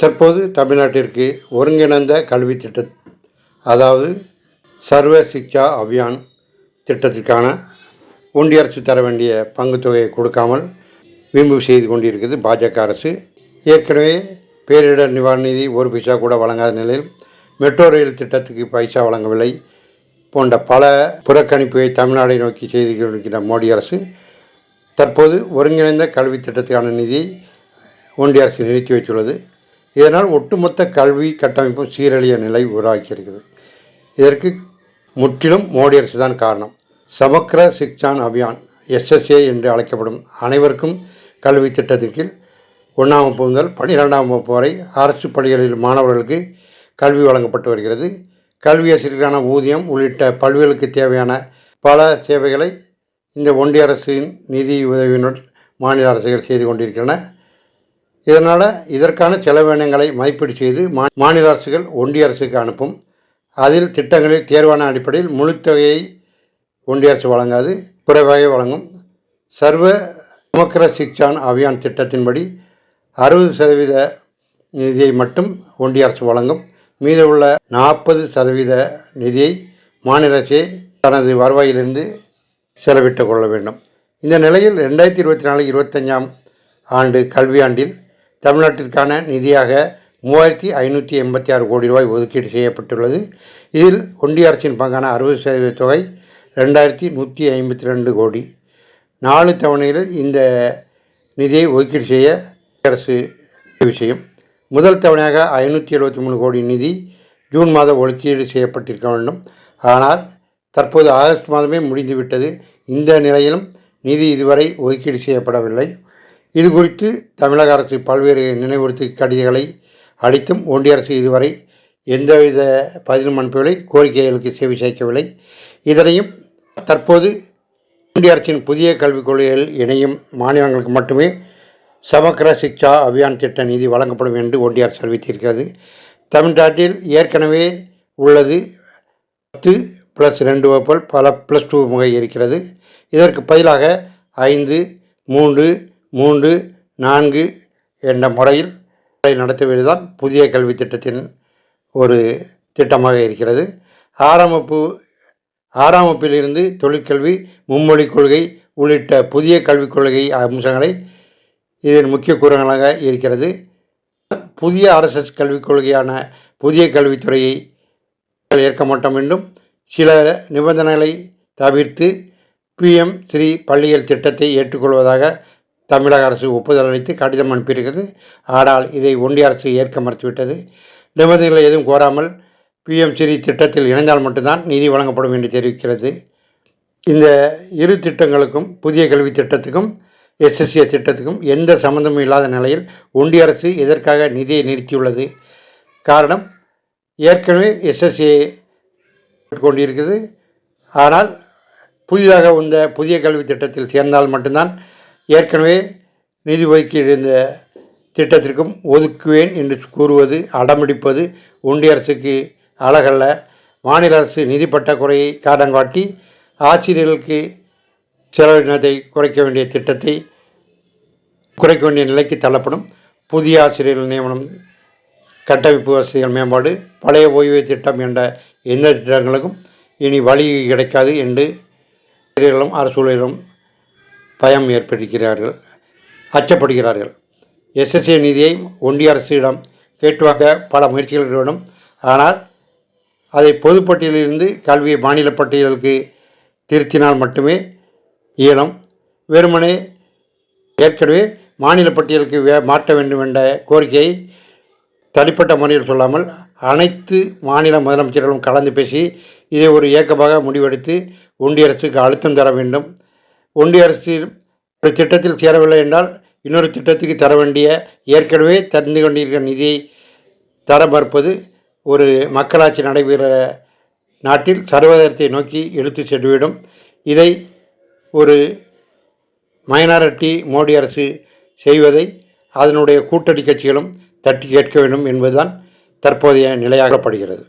தற்போது தமிழ்நாட்டிற்கு ஒருங்கிணைந்த கல்வி திட்ட அதாவது சர்வ சிக்ஷா அபியான் திட்டத்திற்கான ஒன்றிய அரசு தர வேண்டிய பங்கு தொகையை கொடுக்காமல் வீம்பு செய்து கொண்டிருக்கிறது பாஜக அரசு. ஏற்கனவே பேரிடர் நிவாரண நிதி ஒரு பைசா கூட வழங்காத நிலையில் மெட்ரோ ரயில் திட்டத்துக்கு பைசா வழங்கவில்லை போன்ற பல புறக்கணிப்பை தமிழ்நாடை நோக்கி செய்து கொண்டிருக்கிற மோடி அரசு தற்போது ஒருங்கிணைந்த கல்வி திட்டத்துக்கான நிதியை ஒன்றிய அரசு நிறுத்தி வைத்துள்ளது. இதனால் ஒட்டுமொத்த கல்வி கட்டமைப்பு சீரழிய நிலை உருவாக்கியிருக்குது. இதற்கு முற்றிலும் மோடி அரசு தான் காரணம். சமக்ர சிக்ஷான் அபியான் எஸ்எஸ்ஏ என்று அழைக்கப்படும் அனைவருக்கும் கல்வி திட்டத்திற்கு ஒன்றாம் வகுப்பு முதல் பன்னிரெண்டாம் வகுப்பு வரை அரசு பள்ளிகளில் மாணவர்களுக்கு கல்வி வழங்கப்பட்டு வருகிறது. கல்வி ஊதியம் உள்ளிட்ட பல்வேலுக்கு தேவையான பல சேவைகளை இந்த ஒன்றிய அரசின் நிதி உதவியினுடன் மாநில அரசுகள் செய்து கொண்டிருக்கின்றன. இதனால் இதற்கான செலவினங்களை மதிப்பீடு செய்து மா மாநில அரசுகள் ஒன்றிய அரசுக்கு அனுப்பும். அதில் திட்டங்களில் தேர்வான அடிப்படையில் முழு தொகையை ஒன்றிய அரசு வழங்காது குறைவாக வழங்கும். சர்வ சமக்கர சிக்ஷான் அபியான் திட்டத்தின்படி அறுபது சதவீத நிதியை மட்டும் ஒன்றிய அரசு வழங்கும். மீதமுள்ள நாற்பது சதவீத நிதியை மாநில அரசே தனது வருவாயிலிருந்து செலவிட்டு கொள்ள வேண்டும். இந்த நிலையில் ரெண்டாயிரத்தி இருபத்தி நாலு இருபத்தஞ்சாம் ஆண்டு கல்வியாண்டில் தமிழ்நாட்டிற்கான நிதியாக மூவாயிரத்தி ஐநூற்றி எண்பத்தி ஆறு கோடி ரூபாய் ஒதுக்கீடு செய்யப்பட்டுள்ளது. இதில் ஒன்றிய அரசின் பங்கான அறுபது சதவீத தொகை ரெண்டாயிரத்தி நூற்றி ஐம்பத்தி ரெண்டு கோடி. நாலு தவணையில் இந்த நிதியை ஒதுக்கீடு செய்ய அரசு விஷயம் முதல் தவணையாக ஐநூற்றி எழுபத்தி மூணு கோடி நிதி ஜூன் மாதம் ஒதுக்கீடு செய்யப்பட்டிருக்க வேண்டும். ஆனால் தற்போது ஆகஸ்ட் மாதமே முடிந்துவிட்டது. இந்த நிலையிலும் நிதி இதுவரை ஒதுக்கீடு செய்யப்படவில்லை. இது குறித்து தமிழக அரசு பல்வேறு நினைவுறுத்தி கடிதங்களை அளித்தும் ஒன்றிய அரசு இதுவரை எந்தவித பதிலும் அனுப்பவில்லை கோரிக்கைகளுக்கு செவி சேர்க்கவில்லை. இதனையும் தற்போது இந்திய அரசின் புதிய கல்விக் கொள்கையில் இணையும் மாநிலங்களுக்கு மட்டுமே சமக்கர சிக்ஷா அபியான் திட்ட நிதி வழங்கப்படும் என்று ஒன்றிய அரசு அறிவித்திருக்கிறது. தமிழ்நாட்டில் ஏற்கனவே உள்ளது பத்து ப்ளஸ் ரெண்டு வகுப்புகள் பல ப்ளஸ் டூ முறை இருக்கிறது. இதற்கு பதிலாக ஐந்து மூன்று மூன்று நான்கு என்ற முறையில் நடத்துவதுதான் புதிய கல்வி திட்டத்தின் ஒரு திட்டமாக இருக்கிறது. ஆரம்பப்பு ஆரம்பப்பிலிருந்து ஆறாம் வகுப்பிலிருந்து தொழிற்கல்வி மும்மொழி கொள்கை உள்ளிட்ட புதிய கல்விக் கொள்கை அம்சங்களை இதன் முக்கிய கூறுகளாக இருக்கிறது. புதிய ஆர்எஸ்எஸ் கல்விக் கொள்கையான புதிய கல்வித்துறையை ஏற்க மாட்டோம் என்றும் சில நிபந்தனைகளை தவிர்த்து பிஎம் ஸ்ரீ பள்ளிகள் திட்டத்தை ஏற்றுக்கொள்வதாக தமிழக அரசு ஒப்புதல் அளித்து கடிதம் அனுப்பியிருக்கிறது. ஆனால் இதை ஒன்றிய அரசு ஏற்க மறுத்துவிட்டது. நிபந்தனைகளை எதுவும் கோராமல் பிஎம் திட்டத்தில் இணைந்தால் மட்டும்தான் நிதி வழங்கப்படும் என்று தெரிவிக்கிறது. இந்த இரு திட்டங்களுக்கும் புதிய கல்வி திட்டத்துக்கும் எஸ்எஸ்ஏ திட்டத்துக்கும் எந்த சம்மந்தமும் இல்லாத நிலையில் ஒன்றிய அரசு எதற்காக நிதியை நிறுத்தியுள்ளது? காரணம் ஏற்கனவே எஸ்எஸ்ஏ கொண்டிருக்கிறது. ஆனால் புதிதாக இந்த புதிய கல்வி திட்டத்தில் சேர்ந்தால் மட்டும்தான் ஏற்கனவே நிதி ஒதுக்கீடு இருந்த திட்டத்திற்கும் ஒதுக்குவேன் என்று கூறுவது அடம்பிடிப்பது ஒன்றிய அரசுக்கு அழகல்ல. மாநில அரசு நிதி பற்றாக்குறையை காரணம் காட்டி ஆசிரியர்களுக்கு செலவினத்தை குறைக்க வேண்டிய திட்டத்தை குறைக்க வேண்டிய நிலைக்கு தள்ளப்படும். புதிய ஆசிரியர்கள் நியமனம் கட்டமைப்பு வசதிகள் மேம்பாடு பழைய ஓய்வு திட்டம் என்ற எந்த திட்டங்களுக்கும் இனி வழி கிடைக்காது என்று ஆசிரியர்களும் அரசூழியர்களும் பயம் ஏற்படுகிறார்கள் அச்சப்படுகிறார்கள். எஸ்எஸ்ஏ நிதியை ஒன்றிய அரசிடம் கேட்டு வாங்க பல முயற்சிகள் வேண்டும் ஆனால் அதை பொதுப்பட்டியலிலிருந்து கல்வியை மாநில பட்டியலுக்கு திருத்தினால் மட்டுமே இயலும். வெறுமனே ஏற்கனவே மாநில பட்டியலுக்கு வே மாற்ற வேண்டும் என்ற கோரிக்கையை தனிப்பட்ட முறையில் சொல்லாமல் அனைத்து மாநில முதலமைச்சர்களும் கலந்து பேசி இதை ஒரு இயக்கமாக முடிவெடுத்து ஒன்றிய அரசுக்கு அழுத்தம் தர வேண்டும். ஒன்றிய அரசு ஒரு திட்டத்தில் சேரவில்லை என்றால் இன்னொரு திட்டத்துக்கு தர வேண்டிய ஏற்கனவே தந்து கொண்டிருக்கிற நிதியை தர மறுப்பது ஒரு மக்களாட்சி நடைபெற நாட்டில் சர்வதேசத்தை நோக்கி இழுத்து சென்றுவிடும். இதை ஒரு மைனாரிட்டி மோடி அரசு செய்வதை அதனுடைய கூட்டணி கட்சிகளும் தட்டி கேட்க வேண்டும் என்பதுதான் தற்போதைய நிலையாகப்படுகிறது.